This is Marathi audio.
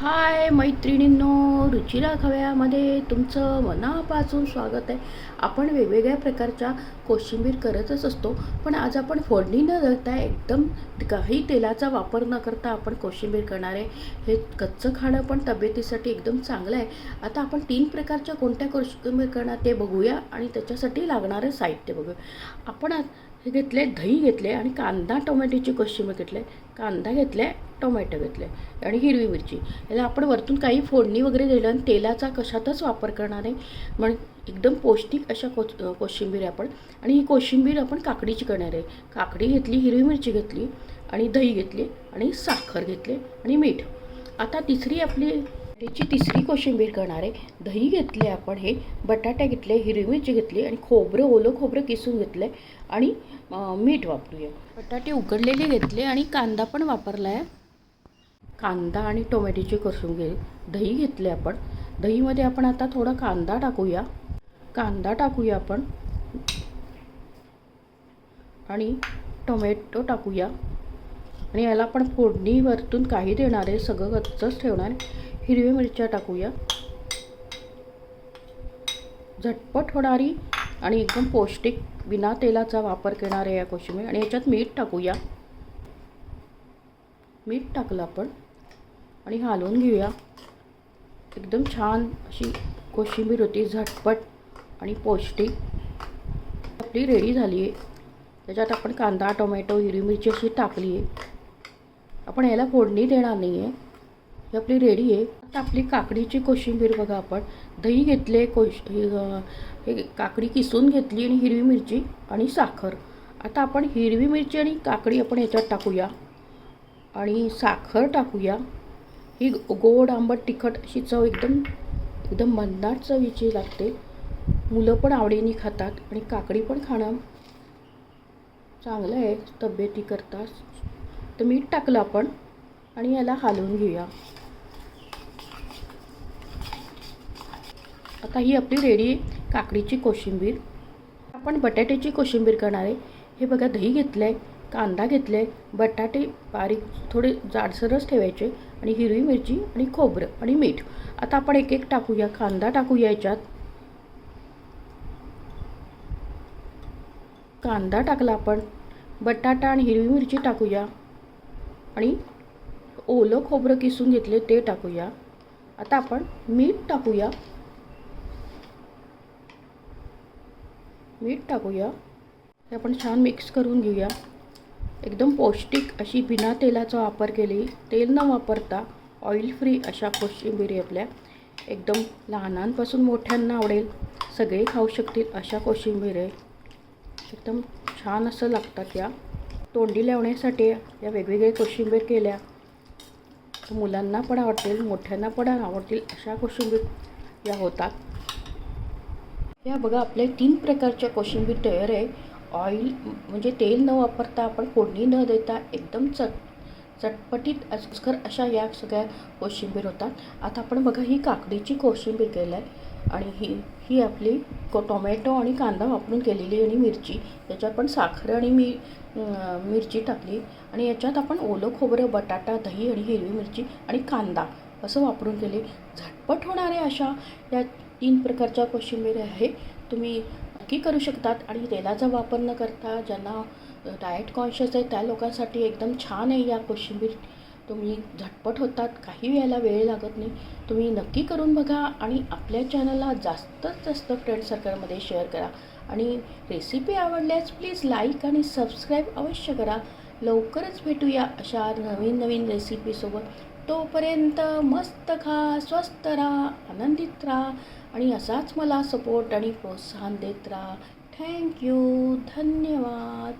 हाय मैत्रिणींनो रुचिरा खव्यामध्ये तुमचं मनापासून स्वागत आहे. आपण वेगवेगळ्या प्रकारच्या कोशिंबीर करतच असतो पण आज आपण फोडणी न देता एकदम काही तेलाचा वापर न करता आपण कोशिंबीर करणार आहे. हे कच्चं खाणं पण तब्येतीसाठी एकदम चांगलं आहे. आता आपण तीन प्रकारच्या कोणत्या कोशिंबीर करणार ते बघूया आणि त्याच्यासाठी लागणारं साहित्य बघूया. आपण आज हे घेतले दही घेतले आणि कांदा टोमॅटोची कोशिंबीर घेतले. कांदा घेतले टोमॅटो घेतले आणि हिरवी मिरची. याला आपण वरतून काही फोडणी वगैरे दिलं आणि तेलाचा कशातच वापर करणार नाही. म्हण एकदम पौष्टिक अशा को कोशिंबीर आहे आपण. आणि ही कोशिंबीर आपण काकडीची करणार आहे. काकडी घेतली हिरवी मिरची घेतली आणि दही घेतली आणि साखर घेतली आणि मीठ. आता तिसरी आपली त्याची तिसरी कोशिंबीर करणार आहे. दही घेतले आपण हे बटाटे घेतले हिरवी मिरची घेतली आणि खोबरं ओलं खोबरं किसून घेतलं आहे आणि मीठ वापरूया. बटाटे उकडलेले घेतले आणि कांदा पण वापरला आहे कांदा आणि टोमॅटोची कोशिंबीर दही घेतले आपण. दहीमध्ये आपण आता थोडा कांदा टाकूया. कांदा टाकूया आपण. आणि टोमॅटो टाकूया. आणि याला आपण फोडणी वरतून काही देणार आहे सगळं कच्चंच ठेवणार हिरवी मिरच्या टाकूया. झटपट होणारी आणि एकदम पौष्टिक बिना तेलाचा वापर करणारे या कोशिंबीर आणि याच्यात मीठ टाकूया. मीठ टाकलं आपण आणि हालवून घेऊया. एकदम छान अशी कोशिंबीर होती झटपट आणि पौष्टिक. आपली रेडी झाली आहे त्याच्यात आपण कांदा टोमॅटो हिरवी मिरची अशी टाकली आहे आपण याला फोडणी देणार नाही आहे ही आपली रेडी आहे. आता आपली काकडीची कोशिंबीर बघा आपण. दही घेतले कोश हे हे काकडी किसून घेतली आणि हिरवी मिरची आणि साखर. आता आपण हिरवी मिरची आणि काकडी आपण याच्यात टाकूया. आणि साखर टाकूया. ही गोड आंबट तिखट अशी चव एकदम एकदम मंदार चवीची लागते. मुलं पण आवडीने खातात आणि काकडी पण खाणं चांगलं आहे. तब्येतीकरता तर मीठ टाकलं आपण आणि याला हलवून घेऊया. आता ही आपली रेडी काकडीची कोशिंबीर. आपण बटाट्याची कोशिंबीर करणार आहे. हे बघा दही घेतलं आहे कांदा घेतला आहे बटाटे बारीक थोडे जाडसरच ठेवायचे आणि हिरवी मिरची आणि खोबरं आणि मीठ. आता आपण एक एक टाकूया. कांदा टाकूया याच्यात. कांदा टाकला आपण. बटाटा आणि हिरवी मिरची टाकूया. आणि ओलं खोबरं किसून घेतले ते टाकूया. आता आपण मीठ टाकूया. मीठ टाकूया. हे आपण छान मिक्स करून घेऊया. एकदम पौष्टिक अशी बिना तेलाचा वापर केली. तेल न वापरता ऑइल फ्री अशा कोशिंबिरी आपल्या एकदम लहानांपासून मोठ्यांना आवडेल. सगळे खाऊ शकतील अशा कोशिंबीर. आहे एकदम छान असं लागतात या. तोंडी लावण्यासाठी या वेगवेगळे कोशिंबीर केल्या. मुलांना पण आवडतील मोठ्यांना पण आवडतील अशा कोशिंबीर या होतात. या बघा आपल्या तीन प्रकारच्या कोशिंबीर तयार आहे. ऑइल म्हणजे तेल न वापरता आपण फोडणी न देता एकदम चट चटपटीत अस्कर अशा या सगळ्या कोशिंबीर होतात. आता आपण बघा ही काकडीची कोशिंबीर केलं आहे आणि ही ही आपली को टोमॅटो आणि कांदा वापरून केलेली आणि मिरची. याच्यात पण साखर आणि मी मिरची टाकली. आणि याच्यात आपण ओलं खोबरं बटाटा दही आणि हिरवी मिरची आणि कांदा असं वापरून केले. झटपट होणाऱ्या अशा या तीन प्रकारच्या कोशिंबीर आहे तुम्ही नक्की करू शकतात आणि तेलाचा वापर न करता ज्यांना डाएट कॉन्शियस आहे त्या लोकांसाठी एकदम छान आहे या कोशिंबीर. तुम्ही झटपट होतात काही वेळेला वेळ लागत नाही. तुम्ही नक्की करून बघा आणि आपल्या चॅनलला जास्तीत जास्त फ्रेंड सर्कलमध्ये शेअर करा. आणि रेसिपी आवडल्यास प्लीज लाईक आणि सबस्क्राईब अवश्य करा. लवकरच भेटूया अशा नवीन नवीन रेसिपीसोबत तोपर्यंत मस्त खा स्वस्त राहा आनंदित राहा. आणि असाच मला सपोर्ट आणि प्रोत्साहन देत राहा. थँक्यू धन्यवाद.